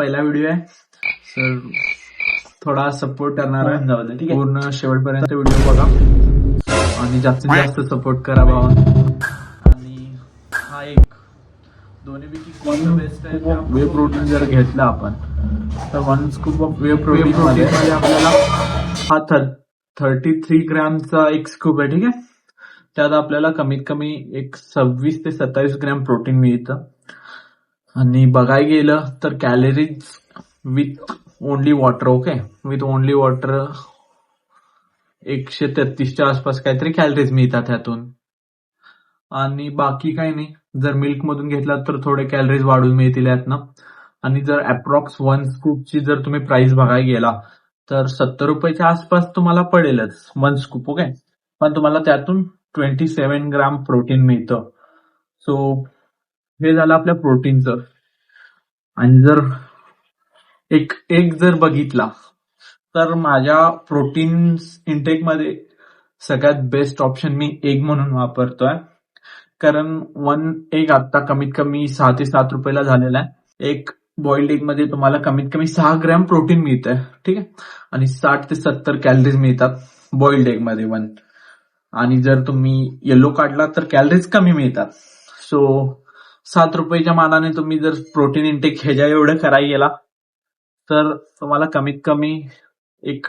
पहिला व्हिडिओ आहे. सर थोडा सपोर्ट करणार आहे. ठीक आहे. पूर्ण शेवटपर्यंत व्हिडिओ बघा. आणि जास्तीत जास्त सपोर्ट करा भावा आणि हा एक दोन्हीपैकी कोणतं बेस्ट आहे वे प्रोटीन जर घेतलं आपण तर one scoop of whey protein मध्ये आपल्याला हा थर्टी थ्री ग्रॅमचा एक स्कूप आहे ठीक आहे? त्यात आपल्याला कमीत कमी एक सव्वीस ते सत्तावीस ग्रॅम प्रोटीन मिळतं. आणि बघायला गेलं तर calories with only water okay with only water एकशे तेहतीसच्या आसपास काहीतरी कॅलरीज मिळतात ह्यातून. आणि बाकी काही नाही. जर मिल्क मधून घेतला तर थोडे कॅलरीज वाढून मिळतील यातनं आणि जर अप्रॉक्स वन स्कूपची जर तुम्ही प्राइस बघायला गेला तर सत्तर रुपयाच्या आसपास तुम्हाला पडेलच वन स्कूप ओके पण तुम्हाला त्यातून ट्वेंटी सेव्हन ग्राम प्रोटीन मिळतं. सो हे झालं आपल्या प्रोटीनचं. आणि जर एक एक जर बघितला तर माझ्या प्रोटीन इनटेकमध्ये सगळ्यात बेस्ट ऑप्शन मी एग म्हणून वापरतोय. कारण वन एग आता कमीत कमी सहा ते सात रुपयाला झालेला आहे. एक बॉइल्ड एगमध्ये तुम्हाला कमीत कमी सहा ग्रॅम प्रोटीन मिळतंय. ठीक आहे? आणि साठ ते सत्तर कॅलरीज मिळतात बॉइल्ड एगमध्ये वन आणि जर तुम्ही येलो काढला तर कॅलरीज कमी मिळतात. सो सात रुपयाच्या मानाने तुम्ही जर प्रोटीन इंटेक ह्याच्या एवढं करायला गेला तर तुम्हाला कमीत कमी एक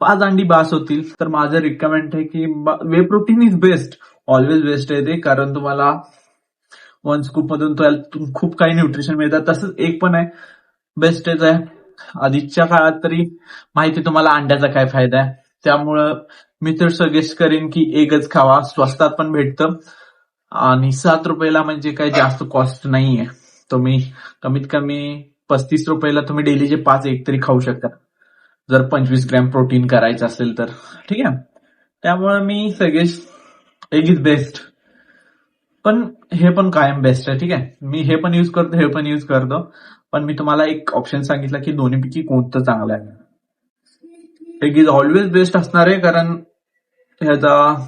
पाच अंडी बास होतील. तर माझं रिकमेंड आहे की whey protein is best always best आहे ते. कारण तुम्हाला वन स्कूप मधून खूप काही न्यूट्रिशन मिळतात. तसंच एक पण आहे बेस्टच आहे आधीच्या काळात तरी माहिती तुम्हाला अंड्याचा काय फायदा आहे. त्यामुळं मी तर सजेस्ट करेन की एकच खावा स्वस्तात पण भेटतं. आणि सात रुपयाला म्हणजे काही जास्त कॉस्ट नाहीये. तुम्ही कमीत कमी पस्तीस रुपयाला तुम्ही डेलीचे पाच एक तरी खाऊ शकता. जर पंचवीस ग्रॅम प्रोटीन करायचं असेल तर. ठीक आहे? त्यामुळे मी सजेस्ट एग इज बेस्ट पण हे पण कायम बेस्ट आहे. ठीक आहे? मी हे पण युज करतो हे पण युज करतो. पण मी तुम्हाला एक ऑप्शन सांगितलं की दोन्हीपैकी कोणतं चांगलं आहे. एग इज ऑलवेज बेस्ट असणार आहे कारण ह्याचा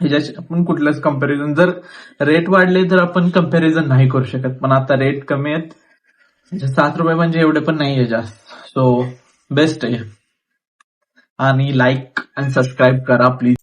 ह्याच्याशी आपण कुठलंच कंपॅरिझन जर रेट वाढले तर आपण कंपॅरिझन नाही करू शकत. पण आता रेट कमी आहेत. सात रुपये म्हणजे एवढे पण नाही आहे जास्त. सो बेस्ट आहे. आणि लाईक आणि सबस्क्राईब करा प्लीज